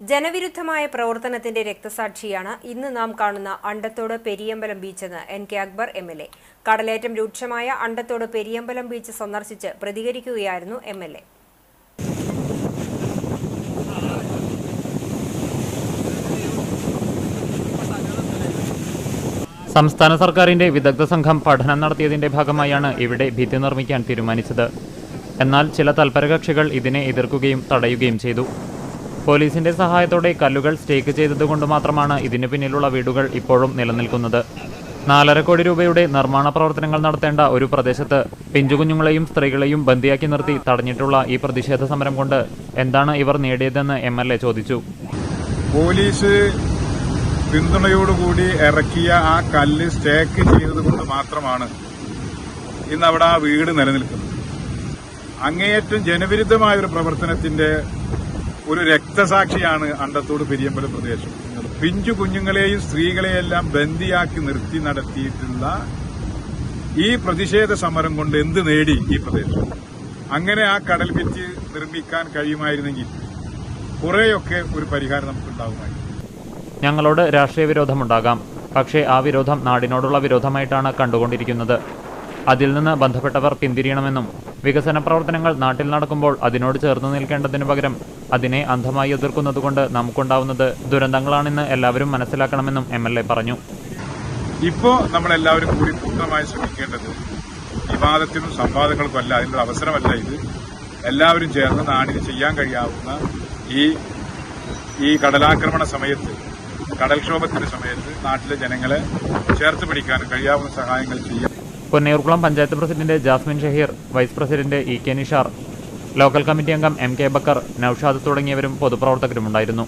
ജനവിരുദ്ധമായ പ്രവർത്തനത്തിന്റെ രക്തസാക്ഷിയാണ് ഇന്ന് നാം കാണുന്ന Andathode Periyambalam ബീച്ചെന്ന് N K Akbar M L A. കടലേറ്റം രൂക്ഷമായ അണ്ടത്തോട് പെരിയമ്പലം ബീച്ച് സന്ദർശിച്ച് പ്രതികരിക്കുകയായിരുന്നു എം എൽ എ. സംസ്ഥാന സർക്കാരിന്റെ വിദഗ്ധ സംഘം പഠനം നടത്തിയതിന്റെ ഭാഗമായാണ് ഇവിടെ ഭിത്തി നിർമ്മിക്കാൻ തീരുമാനിച്ചത്. എന്നാൽ ചില തൽപരകക്ഷികൾ ഇതിനെ എതിർക്കുകയും തടയുകയും ചെയ്തു. പോലീസിന്റെ സഹായത്തോടെ കല്ലുകൾ സ്റ്റേക്ക് ചെയ്തതുകൊണ്ട് മാത്രമാണ് ഇതിന് പിന്നിലുള്ള വീടുകൾ ഇപ്പോഴും നിലനിൽക്കുന്നത്. നാലര കോടി രൂപയുടെ നിർമ്മാണ പ്രവർത്തനങ്ങൾ നടത്തേണ്ട ഒരു പ്രദേശത്ത് പിഞ്ചുകുഞ്ഞുങ്ങളെയും സ്ത്രീകളെയും ബന്ദിയാക്കി നിർത്തി തടഞ്ഞിട്ടുള്ള ഈ പ്രതിഷേധ സമരം കൊണ്ട് എന്താണ് ഇവർ നേടിയതെന്ന് എം ചോദിച്ചു. പോലീസ് പിന്തുണയോടുകൂടി ഇറക്കിയ ആ കല്ല് സ്റ്റേക്ക് ചെയ്തതുകൊണ്ട് മാത്രമാണ് ഇന്ന് അവിടെ ആ വീട് നിലനിൽക്കുന്നത്. അങ്ങേയറ്റം ജനവിരുദ്ധമായ ഒരു പ്രവർത്തനത്തിന്റെ ഒരു രക്തസാക്ഷിയാണ് അണ്ടത്തോട് പെരിയമ്പലം പ്രദേശം. പിഞ്ചു കുഞ്ഞുങ്ങളെയും സ്ത്രീകളെയെല്ലാം ബന്ദിയാക്കി നിർത്തി നടത്തിയിട്ടുള്ള ഈ പ്രതിഷേധ സമരം കൊണ്ട് എന്ത് നേടി ഈ പ്രദേശം? അങ്ങനെ ആ കടൽ ഭിത്തി നിർമ്മിക്കാൻ കഴിയുമായിരുന്നെങ്കിൽ കുറെയൊക്കെ ഒരു പരിഹാരം നമുക്ക് ഉണ്ടാകുമായിരുന്നു ഞങ്ങളോട് രാഷ്ട്രീയ വിരോധമുണ്ടാകാം. പക്ഷേ ആ വിരോധം നാടിനോടുള്ള വിരോധമായിട്ടാണ് കണ്ടുകൊണ്ടിരിക്കുന്നത്. അതിൽ നിന്ന് ബന്ധപ്പെട്ടവർ പിന്തിരിയണമെന്നും വികസന പ്രവർത്തനങ്ങൾ നാട്ടിൽ നടക്കുമ്പോൾ അതിനോട് ചേർന്ന് നിൽക്കേണ്ടതിനു പകരം അതിനെ അന്ധമായി എതിർക്കുന്നതുകൊണ്ട് നമുക്കുണ്ടാവുന്നത് ദുരന്തങ്ങളാണെന്ന് എല്ലാവരും മനസ്സിലാക്കണമെന്നും എം പറഞ്ഞു. ഇപ്പോ നമ്മളെല്ലാവരും കൂടി പൂർണമായി ശ്രമിക്കേണ്ടത് വിവാദത്തിനും സംവാദങ്ങൾക്കും അല്ല അതിനുള്ള അവസരമല്ല ഇത്. എല്ലാവരും ചേർന്ന് നാടിന് ചെയ്യാൻ കഴിയാവുന്ന ഈ ഈ കടലാക്രമണ സമയത്ത് കടൽക്ഷോഭത്തിന്റെ സമയത്ത് നാട്ടിലെ ജനങ്ങളെ ചേർത്ത് പിടിക്കാൻ കഴിയാവുന്ന സഹായങ്ങൾ ചെയ്യാം Punnayurkulam panchayat president Jasmin Shaheer vice president E K Nishar local committee അംഗം എം കെ ബക്കർ നൌഷാദ് തുടങ്ങിയവരും പൊതുപ്രവർത്തകരുമുണ്ടായിരുന്നു.